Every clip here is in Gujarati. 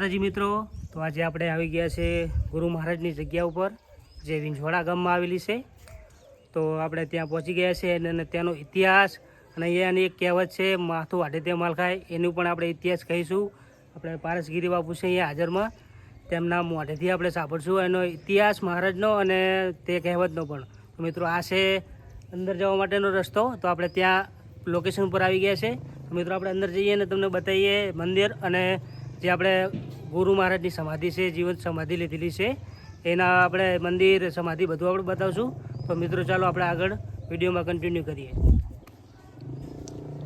માતાજી મિત્રો. તો આજે આપણે આવી ગયા છે ગુરુ મહારાજની જગ્યા ઉપર, જે વિંજવાડા ગામમાં આવેલી છે. તો આપણે ત્યાં પહોંચી ગયા છે અને ત્યાંનો ઇતિહાસ અને અહીંયાની એક કહેવત છે, માથું વાઢે તે માલ એનું પણ આપણે ઇતિહાસ કહીશું. આપણે પારસગીરી બાપુ છે અહીંયા હાજરમાં. તેમના મોઢેથી આપણે સાંભળશું એનો ઇતિહાસ મહારાજનો અને તે કહેવતનો પણ. મિત્રો, આ છે અંદર જવા માટેનો રસ્તો. તો આપણે ત્યાં લોકેશન ઉપર આવી ગયા છે. મિત્રો, આપણે અંદર જઈએ અને તમને બતાવીએ મંદિર અને જે આપણે ગુરુ મહારાજની સમાધિ છે, જીવન સમાધિ લીધેલી છે, એના આપણે મંદિર, સમાધિ બધું આપણે બતાવશું. તો મિત્રો, ચાલો આપણે આગળ વિડીયોમાં કન્ટિન્યુ કરીએ.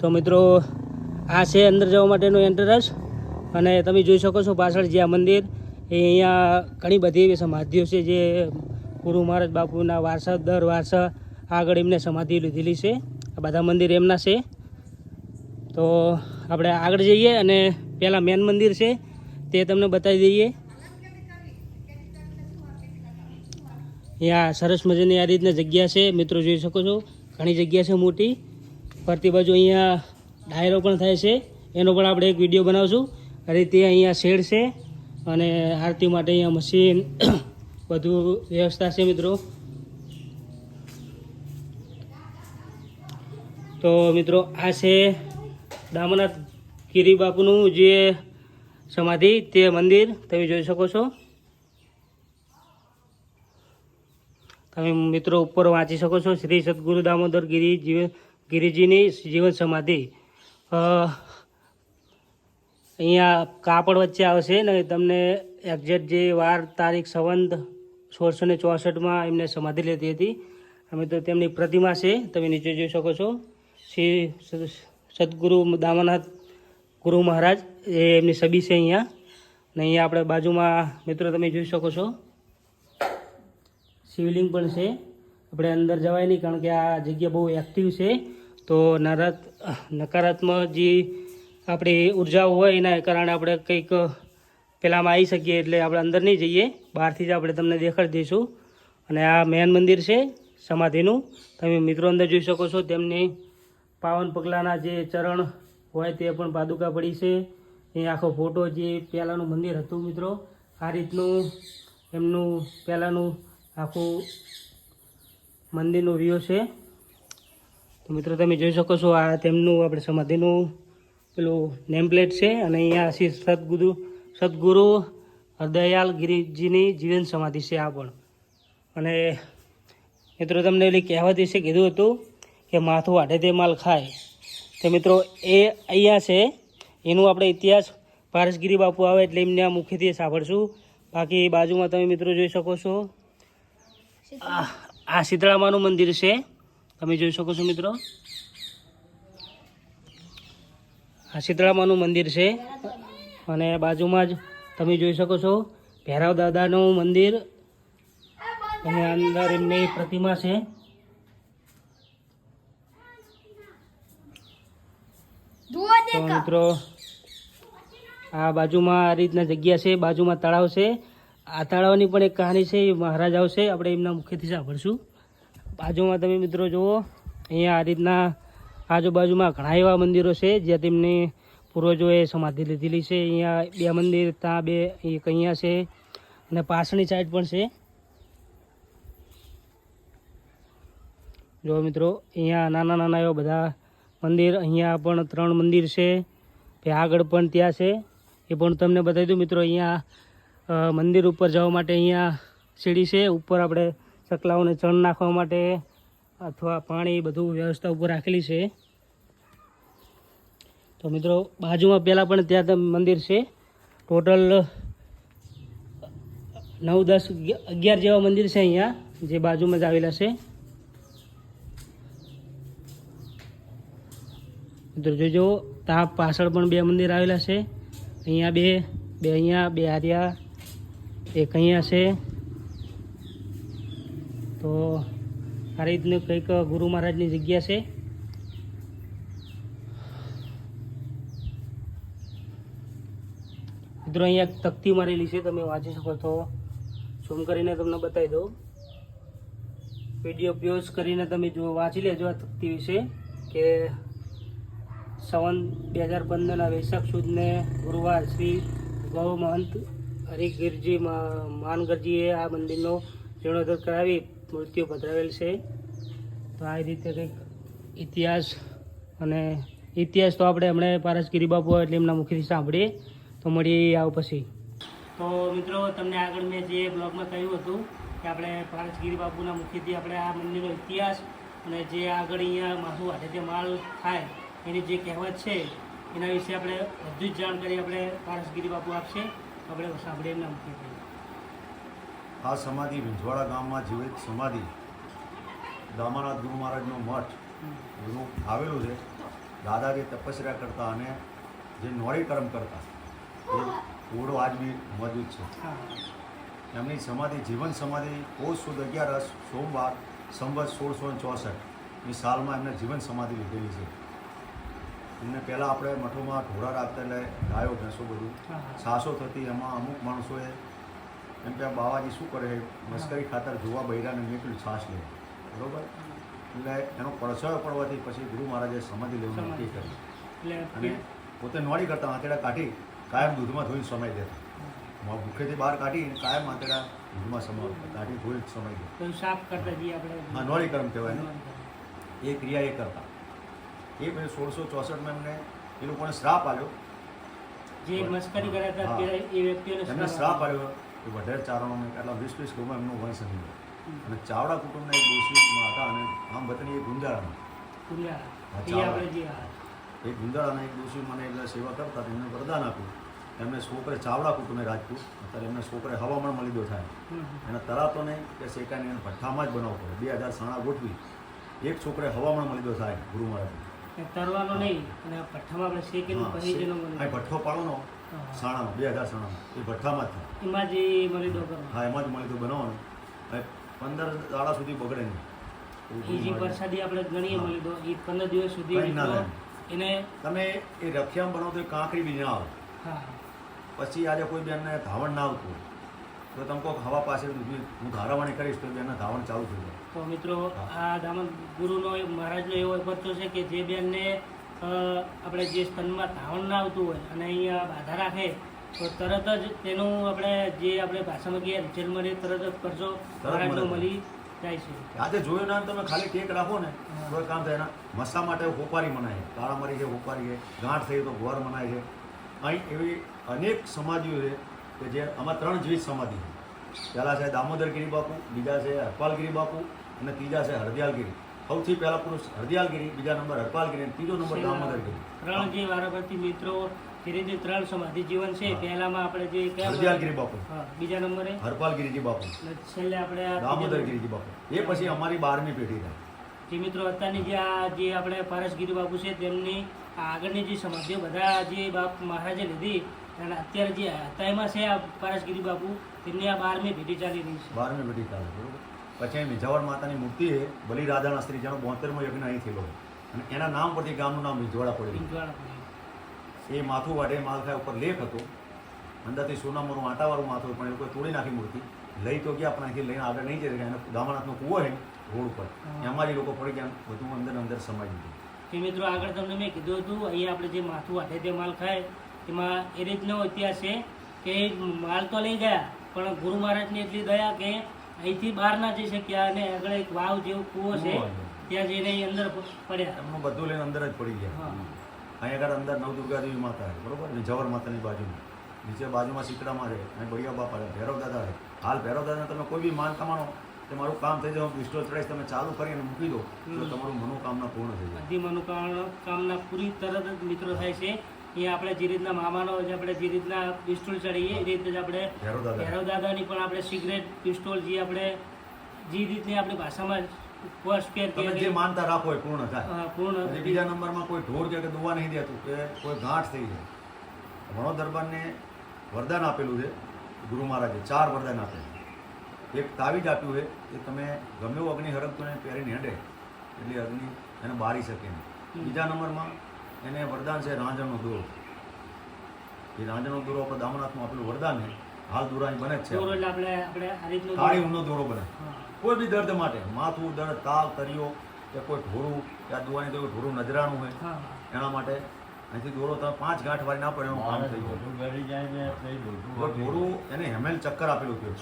તો મિત્રો, આ છે અંદર જવા માટેનું એન્ટ્રન્સ અને તમે જોઈ શકો છો પાછળ જે આ મંદિર, એ અહીંયા ઘણી બધી એવી સમાધિઓ છે જે ગુરુ મહારાજ બાપુના વારસા, દર વારસા આગળ એમને સમાધિ લીધેલી છે. આ બધા મંદિર એમના છે. તો આપણે આગળ જઈએ અને પહેલાં મેન મંદિર છે, તે તમને બતાવી દઈએ. અહીંયા સરસ મજાની આ રીતના જગ્યા છે, મિત્રો જોઈ શકો છો. ઘણી જગ્યા છે મોટી. ફરતી બાજુ અહીંયા ડાયરો પણ થાય છે. એનો પણ આપણે એક વીડિયો બનાવશું. રીતે અહીંયા શેડ છે અને આરતી માટે અહીંયા મશીન બધું વ્યવસ્થા છે, મિત્રો. તો મિત્રો આ છે દામનાથ ગીરી બાપુનું જે સમાધિ તે મંદિર તમે જોઈ શકો છો. તમે મિત્રો ઉપર વાંચી શકો છો, શ્રી સદગુરુ દામોદર ગિરી જીવન ગિરિજીની જીવન સમાધિ. અહીંયા કાપડ વચ્ચે આવશે ને તમને એક્ઝેક્ટ જે વાર તારીખ સંવંત સોળસો ને ચોસઠમાં એમને સમાધિ લેતી હતી. અમે તો તેમની પ્રતિમા છે, તમે નીચે જોઈ શકો છો. શ્રી સદ- સદગુરુ દામનાથ ગુરુ મહારાજ, એ એમની છબી છે અહીંયા. ને અહીંયા આપણે બાજુમાં, મિત્રો, તમે જોઈ શકો છો. શિવલિંગ પણ છે. આપણે અંદર જવાય નહીં, કારણ કે આ જગ્યા બહુ એક્ટિવ છે. તો નરાત, નકારાત્મક જે આપણી ઉર્જાઓ હોય, એના કારણે આપણે કંઈક પેલામાં આવી શકીએ, એટલે આપણે અંદર નહીં જઈએ. બહારથી જ આપણે તમને દેખાડી દઈશું. અને આ મેન મંદિર છે, સમાધિનું. તમે મિત્રો અંદર જોઈ શકો છો, તેમની પાવન પગલાંના જે ચરણ હોય તે પણ પાદુકા પડી છે. એ આખો ફોટો જે પહેલાંનું મંદિર હતું મિત્રો, આ રીતનું એમનું પહેલાંનું આખું મંદિરનો વ્યૂ છે. તો મિત્રો તમે જોઈ શકો છો આ તેમનું આપણે સમાધિનું પેલું નેમ પ્લેટ છે અને અહીંયા શ્રી સદગુરુ સદગુરુ હરદયાલ ગિરિજીની જીવન સમાધિ છે આ પણ. અને મિત્રો તમને એલી કહેવત વિશે કીધું હતું કે માથું વાઢે તે માલ ખાય. તો મિત્રો, એ અહીંયા છે. એનું આપણે ઇતિહાસ પારસગીરી બાપુ આવે એટલે એમને આ મુખેથી સાંભળશું. બાકી બાજુમાં તમે મિત્રો જોઈ શકો છો. આ શીતળામાનું મંદિર છે. તમે જોઈ શકો છો મિત્રો. આ શીતળામાનું મંદિર છે. અને બાજુમાં જ તમે જોઈ શકો છો ભૈરવ દાદાનું મંદિર. અને અંદર એમની પ્રતિમા છે. તો મિત્રો, આ બાજુમાં આ રીતના જગ્યા છે, બાજુમાં તળાવ છે. આ તળાવની પણ એક કહાની છે, એ મહારાજ આવશે. આપણે એમના મુખ્યથી સાંભળશું. બાજુમાં તમે મિત્રો જુઓ, અહીંયા આ રીતના આજુબાજુમાં ઘણા એવા મંદિરો છે, જ્યાં તેમની પૂર્વજોએ સમાધિ લીધેલી છે. અહીંયા બે મંદિર, ત્યાં બે, એક અહીંયા છે અને પાછળની સાઈડ પણ છે. જો મિત્રો, અહીંયા નાના નાના એવા બધા મંદિર, અહીંયા પણ ત્રણ મંદિર છે. તે આગળ પણ ત્યાં છે. એ પણ તમને બતાવી દઉં. મિત્રો, અહીંયા મંદિર ઉપર જવા માટે અહીંયા સીડી છે. ઉપર આપણે ચકલાઓને ચણ નાખવા માટે અથવા પાણી બધું વ્યવસ્થા ઉપર રાખેલી છે. તો મિત્રો, બાજુમાં પહેલાં પણ ત્યાં મંદિર છે. ટોટલ નવ દસ અગિયાર જેવા મંદિર છે અહીંયા, જે બાજુમાં જ આવેલા છે. મિત્રો જોજો ત્યાં પાછળ પણ બે મંદિર આવેલા છે. અહીંયા બે બે અહીંયા, બે આર્યા, એક અહીંયા છે. તો આ રીતનું કંઈક ગુરુ મહારાજની જગ્યા છે. મિત્રો, અહીંયા તકતી મારેલી છે, તમે વાંચી શકો તો ઝૂમ કરીને તમને બતાવી દઉં. વીડિયો પ્યોઝ કરીને તમે જો વાંચી લેજો આ તકતી વિશે, કે સંવંત બે હજાર પંદરના વૈશાખ સુદને ગુરુવાર શ્રી ગૌ મહંત હરિગીરજી માનગરજીએ આ મંદિરનો જીર્ણોદ્ધાર કરાવી મૂર્તિઓ પધરાવેલ છે. તો આ રીતે કંઈક ઇતિહાસ અને ઇતિહાસ તો આપણે હમણાં પારસગીરી બાપુ એટલે એમના મુખેથી સાંભળીએ. તો મળીએ આવ પછી. તો મિત્રો, તમને આગળ મેં જે બ્લોગમાં કહ્યું હતું કે આપણે પારસગીરી બાપુના મુખેથી આપણે આ મંદિરનો ઇતિહાસ અને જે આગળ અહીંયા માથું હાથે માલ થાય એની જે કહેવત છે એના વિશે આપણે બધી જ જાણકારી આપણે પારસગીરી બાપુ આપશે. આપણે સાંભળીએ એમના મુખ્ય આ સમાધિ વિંજવાડા ગામમાં જીવિત સમાધિ. દામાનાથ ગુરુ મહારાજનો મઠ. એનું આવેલું છે. દાદા જે તપસ્યા કરતા અને જે નોળી કર્મ કરતા એ ઓળો આજ બી મોજૂદ છે. એમની સમાધિ જીવન સમાધિ પૌષ સુદ અગિયારસ સોમવાર સંવત સોળસો ચોસઠ. એ સાલમાં એમને જીવન સમાધિ લીધેલી છે. એમને પહેલાં આપણે મઠોમાં ઢોળા રાખતા એટલે ગાયો ભેંસો બધું સાસો થતી એમાં અમુક માણસોએ એમ કે બાવાજી શું કરે મશ્કરી મસ્કરી ખાતર જોવા બૈરાને નીકળ્યું છાશ લે. બરોબર? એટલે એનો પડછાયો પડવાથી પછી ગુરુ મહારાજે સમાધિ લેવું નક્કી કર્યું. અને પોતે નોળી કરતા આંતેડા કાઢી કાયમ દૂધમાં ધોઈને સમાય દેતા. મો- ભૂખેથી બહાર કાઢી કાયમ આંતેડા દૂધમાં સમાવતા કાઢી ધોઈ સમય સાફ કરતા જઈએ આપણે. નોળી કર્મ કહેવાય એ ક્રિયા એ કરતા. એ પછી સોળસો ચોસઠમાં એમને એ લોકોને શ્રાપ આવ્યો જે મસ્કરી કર્યા હતા એ વ્યક્તિઓને એમને શ્રાપ આવ્યો કે વઢેર ચારણોને એટલા વીસ વીસ ગોમાં એમનું વંશ નહીં અને ચાવડા કુટુંબના એક દોષીમાં હતા અને આમ વતની એક ગુંજાળામાં એ હા. એક દોષી મને એટલે સેવા કરતા એમને વરદાન આપ્યું. એમને છોકરે ચાવડા કુટુંબે રાજપૂત અત્યારે એમને છોકરે હવામાન મળી દો થાય. એને તરાતો નહીં કે શેકાની એને ભઠ્ઠામાં જ બનાવવો પડે. બે હજાર સાણા ગોઠવી. એક છોકરે હવામાન મળી દો થાય ગુરુ મહારાજ એ તરવાનો નહીં અને આ ભઠ્ઠામાં આપણે શેકીને પછી જેનો આ મળી ભઠ્ઠો પાડવાનો. સાણાનો બે હજાર સાણાનો એ ભઠ્ઠામાં થાય એમાં જે મળી દો હા એમાં જ મળી દો બનાવવાનું પંદર દાડા સુધી બગડે નહીં. એ જે પ્રસાદી આપણે ગણીએ મળી દો એ પંદર દિવસ સુધી એને તમે એ રખિયામ બનાવો તો કાંકરી બી ના આવે પછી આજે કોઈ બેનને ધાવણ ના આવતું તો તમે કોઈક હવા પાસે હું ધારાવાણી કરીશ તો બેનના ધાવણ ચાલુ થઈ જાય. તો મિત્રો આ દામન ગુરુનો એક મહારાજનો એવો પરચો છે કે જે બેનને આપણે જે સ્તનમાં ધાવણ ના આવતું હોય અને અહીંયા બાધા રાખે તો તરત જ તેનું આપણે જે આપણે ભાષામાં કહીએ રિઝલ્ટ મળે તરત જ કરજો મહારાજનો મળી. જાય છે. આજે જોયું ના તમે ખાલી કેક રાખો ને કોઈ કામ થાય એના મસા માટે હોપારી મનાય છે કાળા મરી છે હોપારી છે ગાંઠ થઈ તો ગોર મનાય છે. અહીં એવી અનેક સમાધિઓ છે કે જે આમાં ત્રણ જીવિત સમાધિ છે. પહેલાં છે દામોદરગીરી બાપુ બીજા છે હરપાલગીરી બાપુ અને ત્રીજા છે હરદિયાલગીરી સૌથી પહેલા પુરુષ હરદિયાલગીરી બીજા નંબર હરપાલગીરી અને ત્રીજો નંબર દામોદરગીરી ત્રણ જે વારાફરતી મિત્રો ધીરે જે ત્રણ સમાધિ જીવન છે. પહેલામાં આપણે જે હરદિયાલગીરી બાપુ બીજા? નંબરે? હરપાલગીરીજી બાપુ છેલ્લે આપણે દામોદરગીરીજી બાપુ એ પછી અમારી બારમી પેઢી થાય. જે મિત્રો અત્યારની જે આ જે આપણે પારસગીરી બાપુ છે તેમની આગળની જે સમાધિઓ બધા જે બાપ મહારાજે લીધી અને અત્યારે જે અત્યારમાં છે આ પારસગીરી બાપુ તેમની આ બારમી ભેટી ચાલી રહી છે. બારમી ભેટી ચાલે બરોબર? પછી અહીં વિજાવડ માતાની મૂર્તિ છે બલિ રાધાના સ્ત્રી જેનો બોતેરમો યજ્ઞ અહીં થયેલો અને એના નામ પરથી ગામનું નામ વિજવાડા પડેલું. એ માથું વાઢે માલખાય ઉપર લેખ હતો. અંદરથી સોનામોનું આટાવાળું માથું પણ એ લોકોએ તોડી નાખી મૂર્તિ. લઈ તો ગયા પણ અહીંથી લઈને આગળ નહીં જઈ એને દામાનાથનો કૂવો છે. રોડ ઉપર અમારી એમાં જ લોકો પડી ગયા બધું અંદર અંદર સમાઈ દીધું કે મિત્રો આગળ તમને મેં કીધું હતું અહીંયા આપણે જે માથું હાથે તે માલ ખાય એમાં એ રીતનો ઇતિહાસ છે કે માલ તો લઈ ગયા પણ ગુરુ મહારાજની એટલી દયા કે અહીંથી બહાર ના જઈ શક્યા અને આગળ એક વાવ જેવો કૂવો છે ત્યાં જઈને અંદર પડ્યા. એમનું બધું લઈને અંદર જ પડી ગયા. અહીંયા અહીં આગળ અંદર નવદુર્ગા દેવી માતા બરોબર? ને જવર માતાની બાજુમાં. નીચે બાજુમાં સીકડામાં છે અને બળિયા બાપા છે ભૈરવ દાદા છે. હાલ ભૈરવ દાદાને તમે કોઈ બી માનતા માનો કે મારું કામ થઈ જાય પિસ્ટોલ ચડાવીશ તમે ચાલુ કરીને મૂકી દો. તો તમારું મનોકામના પૂર્ણ થઈ જાય. બધી મનોકામના પૂરી તરત જ મિત્રો થાય છે. એ આપણે જે રીતના મામાનો જે આપણે જે રીતના પિસ્ટોલ ચડીએ એ રીતે જ આપણે ભૈરવ દાદાની. પણ આપણે સિગરેટ પિસ્ટોલ જે આપણે જે રીતની આપણી ભાષામાં તમે જે માનતા રાખો એ પૂર્ણ થાય. પૂર્ણ બીજા નંબરમાં કોઈ ઢોર કે દુવા નહીં દેતું કે કોઈ ગાંઠ થઈ જાય. ભણો દરબારને વરદાન આપેલું છે ગુરુ મહારાજે ચાર વરદાન આપેલું. એક તાવીજ આપ્યું છે કે તમે ગમે એવું અગ્નિ હરકતો પહેરીને હેડે એટલે અગ્નિ એને બારી શકે નહીં. બીજા નંબરમાં એને વરદાન છે રાંજણનો દોરો. એ રાંજણનો દોરો આપણે દામનાથમાં આપેલું વરદાન છે. હાલ દોરાની બને છે એટલે આપણે આપણે આ રીતનું કાળી ઊંડો દોરો બને. કોઈ બી દર્દ માટે માથું દર્દ તાવ તરિયો કે કોઈ ઢોરું કે આ દુવાની તો ઢોરું નજરાણું હોય એના માટે અહીંથી દોરો તમે પાંચ ગાંઠ વાળી ના પડે એનું કામ થઈ ગયું ઢોરું એને હેમેલ ચક્કર આપેલું હતું.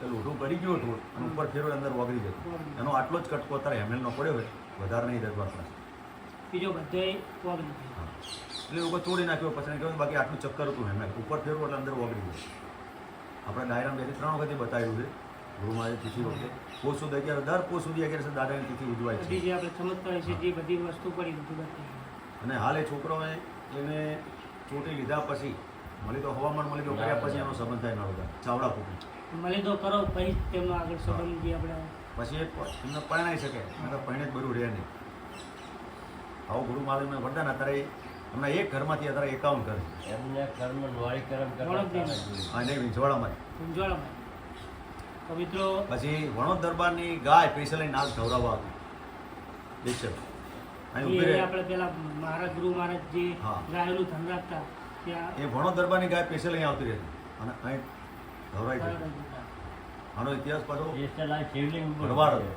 કે લોઢું પડી ગયું હતું અને ઉપર ફેરો અંદર વગડી જતું. એનો આટલો જ કટકો અત્યારે હેમેલનો પડ્યો હોય વધારે નહીં દરબાર પાસે બીજો બધે એટલે લોકો તોડી નાખ્યો પછી કહ્યું બાકી આટલું ચક્કર હતું હેમેલ. ઉપર ફેરવું એટલે અંદર વગડી ગયું. આપણે ડાયરામ બેથી ત્રણ વખતે બતાવ્યું છે ગુરુમાં તિથિ વખતે પોષ સુધી અગિયાર દર પોષ સુધી અગિયાર દાદાની તિથિ ઉજવાય છે. જે આપણે ચમત્કાર છે જે બધી વસ્તુ પડી બધું અને હાલ એ છોકરોએ એને ચોટી લીધા પછી મળી તો હવામાન મળી તો કર્યા પછી એનો સંબંધ થાય નળોદા ચાવડા કુટુંબ મળે તો કરો પછી તેમનો આગળ સંબંધ આપણે પછી એમને પરણાઈ શકે. તો પરણે જ બધું રહે નહીં. આવું ગુરુ મહારાજને વરદાન અત્યારે હમણાં એક ઘરમાંથી અત્યારે એકાઉન્ટ કરે એમને કર્મ નોળી કર્મ. અને વિંજવાડામાં મૂંઝવણમાં તો મિત્રો પછી વણોદ દરબારની ગાય પૈસાની નાગ ધવરાવવા હતી. દીક્ષક આપણે પેલા મહારાજ ગુરુ મહારાજ જે હા. ગાયનું ધન રાખતા ત્યાં એ વણોદ દરબારની ગાય પૈસા અહીં આવતી રહેતી અને અહીં ધવરાઈ ગઈ આનો ઇતિહાસ પાછો ભરવાડ હતો.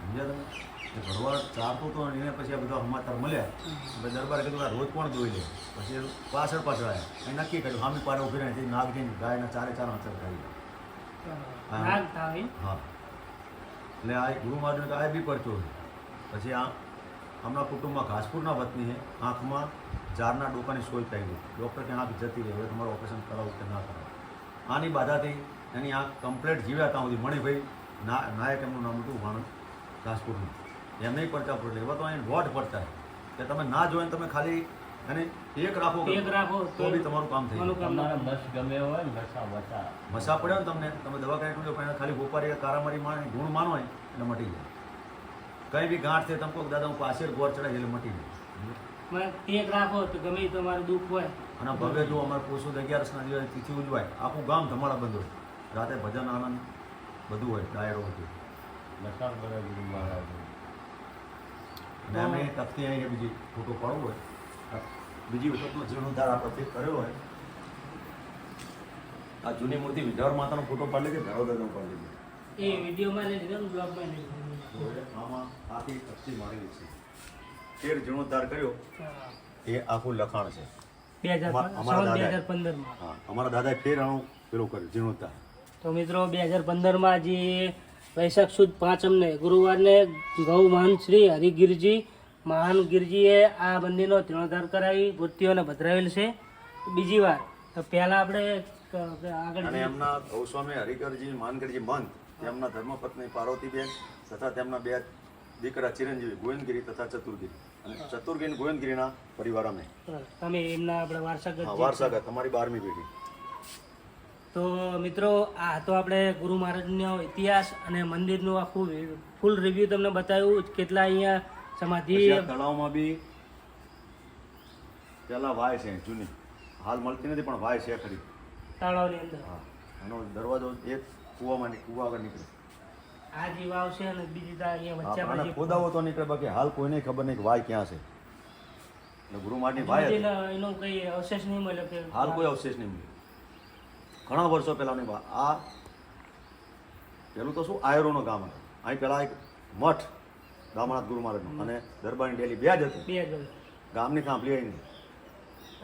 સમજ્યા તમે? ભરવાડ ચારતો હતો અને એને પછી આ બધા સમાચાર મળ્યા. દરબાર દરબારે કીધું આ રોજ કોણ જોઈ લે? પછી પાછળ પાછળ આવ્યા એ નક્કી કર્યું સામે પાડે ઊભી રહી નાગજીને ગાયના ચારે ચાર અંતર કરી હા. હા. એટલે આ ગુરુ મહારાજને આ બી પડતો પછી આ હમણાં કુટુંબમાં ઘાસપુરના વતની છે. આંખમાં ચારના ડોકાની સોય થઈ ગઈ ડૉક્ટર કે આંખ જતી રહી હવે તમારું ઓપરેશન કરાવવું કે ના કરાવવું આની બાધાથી એની આ કમ્પ્લેટ જીવ્યા ત્યાં સુધી મણિભાઈ ના નાયક એમનું નામ હતું વાણંદ રાજકોટનું. એમને પરચા પડે એવા તો અહીં વોટ પડતા કે તમે ના જોઈને તમે ખાલી એને એક રાખો એક રાખો તો બી તમારું કામ થઈ તમારા મસ ગમે હોય મસા મસા. મસા પડ્યો ને તમને. તમે દવાખાને ટૂંકે પણ ખાલી ગોપારી કારામારી માણે ગુણ માનો હોય એટલે મટી જાય. કંઈ બી ગાંઠ છે તમે કોઈક દાદા હું પાછળ ગોળ ચડાય એટલે મટી જાય. એક રાખો તો ગમે તમારું દુઃખ હોય. અને ભવ્ય જો અમારે પોષોદ અગિયારસના દિવસે તિથિ ઉજવાય. આખું ગામ ધમાડા બંધ હોય. રાતે ભજન આનંદ બધું હોય ડાયરો બધું. અને અમે તકતી અહીં બીજી ફોટો પાડવો હોય. બીજી વખતનો જીર્ણોદ્ધાર આ પ્રત્યે કર્યો હોય. આ જૂની મૂર્તિ વિધર માતાનો ફોટો પાડી લીધો ધરો દાદાનો પાડી લીધો. એ વિડીયોમાં લઈ લીધો બ્લોગમાં લઈ લીધો આમાં આખી તકતી મારેલી છે. તેર જીર્ણોદ્ધાર કર્યો. એ આખું લખાણ છે. બે હજાર પંદરમાં. અમારા દાદાએ ફેર આણું પેલું કર્યું જીર્ણોદ્ધાર તો મિત્રો બે હજાર પંદરમાં જે વૈશાખ સુદ પાંચમને ગુરુવારને ગૌ મહંત શ્રી હરિગીરજી મહાન ગીરજીએ આ મંદિરનો જીર્ણોદ્ધાર કરાવી મૂર્તિઓને ભદ્રાવેલ છે. બીજી વાર તો પહેલાં આપણે આગળ એમના ગૌસ્વામી હરિકરજી માનકરજી મંત એમના ધર્મપત્ની પાર્વતીબેન તથા તેમના બે દીકરા ચિરંજીવી ગોવિંદગીરી તથા ચતુર્ગીરી. અને ચતુર્ગીરી ગોવિંદગીરીના પરિવાર અમે. તમે એમના આપણે વારસાગત વારસાગત અમારી બારમી પેઢી. તો મિત્રો આ તો આપણે ગુરુ મહારાજનો ઇતિહાસ અને મંદિરનું આખું ફૂલ રિવ્યુ તમને બતાવ્યું કેટલા અહીંયા સમાધિ તળાવમાં બી પેલા વાય છે જૂની. હાલ મળતી નથી પણ વાય છે ખરી તળાવની અંદર. હા એનો દરવાજો એક કૂવામાં ની- કૂવા આગળ નીકળે આ જીવ આવશે અને બીજી તા અહીંયા વચ્ચે આપણે ખોદાવો તો નીકળે બાકી હાલ કોઈને ખબર નહીં કે વાય ક્યાં છે. એટલે ગુરુ મહારાજની વાય એનો કઈ અવશેષ નહીં મળ્યો કે હાલ કોઈ અવશેષ નહીં મળ્યો. ઘણા વર્ષો પહેલાની વાત આ પેલું તો શું આયરોનો ગામ હતો. અહીં પહેલાં એક મઠ દામનાથ ગુરુ મહારાજનું અને દરબારની ડેલી બે જ હતી. બે હજાર ગામની સાંભળી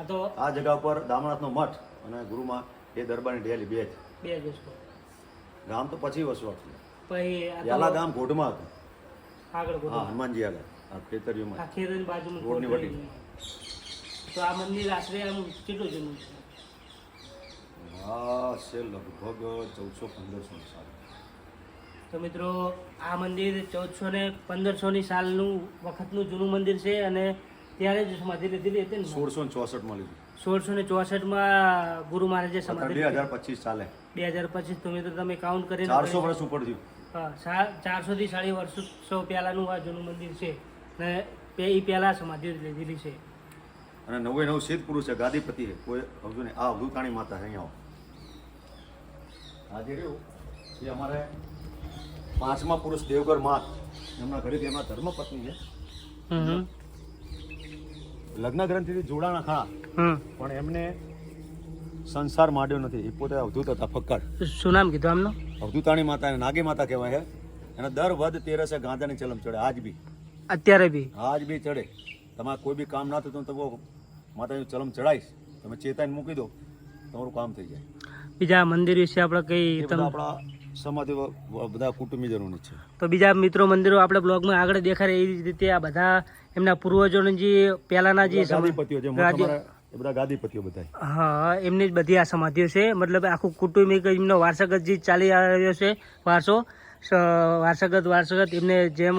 આ તો આ જગા ઉપર દામનાથનો મઠ અને ગુરુમાં એ દરબારની ડેલી બે જ બે જ ગામ તો પછી વસવાટ પછી આ ગામ ઘોટમાં હતું. આગળ હા હનુમાનજી આગળ આ આ ખેતરની બાજુમાં રોડની વટી. તો આ મંદિર આશરે આમ કેટલું જૂનું છે? છે લગભગ ચૌદસો પંદરસો સાલ. તો મિત્રો આ મંદિર ચૌદસો ને પંદરસોની સાલનું વખતનું જૂનું મંદિર છે અને ત્યારે જ સમાધિ લીધેલી હતી ને સોળસો ને ચોસઠમાં લીધી. સોળસો ને ચોસઠમાં ગુરુ મહારાજે સમાધિ બે હજાર પચીસ ચાલે. બે હજાર પચીસ તો મિત્રો તમે કાઉન્ટ કરીને ચારસો વર્ષ ઉપર થયું. હા, થી ચારસોથી સાડી વર્ષો પહેલાંનું આ જૂનું મંદિર છે ને એ પહેલાં સમાધિ લીધેલી છે. અને નવે નવ સિદ્ધ પુરુષ છે ગાદીપતિ છે. કોઈ સમજો ને આ અવધુતાણી માતા અહીંયા આવો. આજે રહ્યું એ અમારે પાંચમા પુરુષ દેવગર માત. એમના ઘરે એમના ધર્મપત્ની છે. લગ્ન ગ્રંથિથી જોડાણા ખરા. પણ એમને સંસાર માંડ્યો નથી. એ પોતે અવધૂત હતા ફક્કડ શું નામ કીધું આમનું? અવધૂતાણી માતા અને નાગી માતા કહેવાય છે એના દર વધ તેરસે ગાંધાની ચલમ ચડે આજ બી. અત્યારે બી? આજ બી ચડે. તમારે કોઈ બી કામ ના થતું તો બહુ માતાજીનું ચલમ ચડાવીશ તમે ચેતાઈને મૂકી દો તમારું કામ થઈ જાય. બીજા મંદિર વિશે આપણે કઈ આપણા સમાધિ વ- બધા કુટુંબીજનોની છે. તો બીજા મિત્રો મંદિરો આપણે બ્લોગમાં આગળ દેખાડે એ રીતે આ બધા એમના પૂર્વજોને જે પહેલાના જે સમ- જે એ બધા ગાદીપતિઓ બધા હા એમની જ બધી આ સમાધિઓ છે. મતલબ આખું કુટુંબિક એમનો વારસાગત જે ચાલી આવ્યો છે વારસો વારસાગત વારસાગત એમને જેમ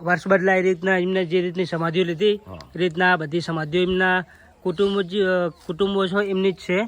વર્ષ બદલાય રીતના એમને જે રીતની સમાધિઓ લીધી એ રીતના બધી સમાધિઓ એમના કુટુંબો જે, કુટુંબો છે એમની જ છે.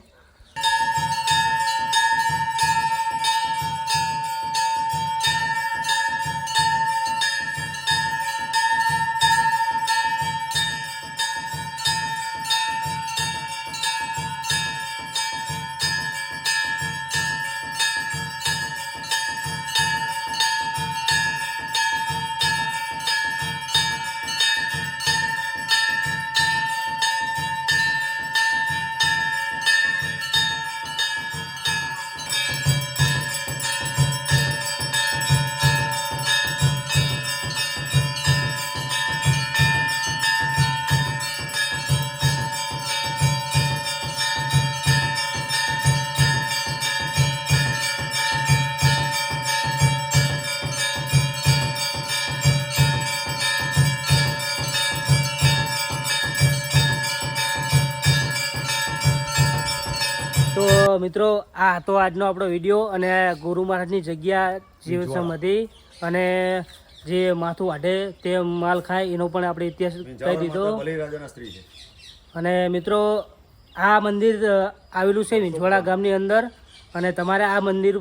મિત્રો આ હતો આજનો આપણો વીડિયો અને ગુરુ મહારાજની જગ્યા જીવ સમાધિ અને જે માથું વાઢે તે માલ ખાય એનો પણ આપણે ઇતિહાસ કહી દીધો. અને મિત્રો આ મંદિર આવેલું છે વિંછવાડા ગામની અંદર અને તમારે આ મંદિર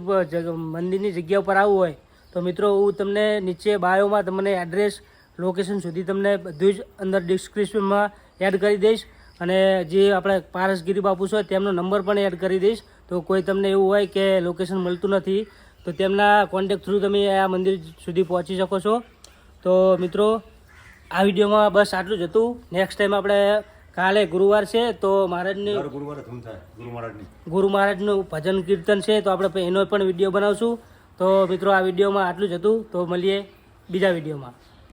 મંદિરની જગ્યા ઉપર આવવું હોય તો મિત્રો હું તમને નીચે બાયોમાં તમને એડ્રેસ લોકેશન સુધી તમને બધું જ અંદર ડિસ્ક્રિપ્શનમાં એડ કરી દઈશ. અને જે આપણે પારસગીરી બાપુ છે તેમનો નંબર પણ એડ કરી દઈશ. તો કોઈ તમને એવું હોય કે લોકેશન મળતું નથી તો તેમના કોન્ટેક થ્રુ તમે આ મંદિર સુધી પહોંચી શકો છો. તો મિત્રો આ વિડીયોમાં બસ આટલું જ હતું. નેક્સ્ટ ટાઈમ આપણે કાલે ગુરુવાર છે તો મહારાજની. ગુરુ મહારાજનું ભજન કીર્તન છે તો આપણે એનો પણ વીડિયો બનાવશું. તો મિત્રો આ વિડીયોમાં આટલું જ હતું. તો મળીએ બીજા વિડીયોમાં.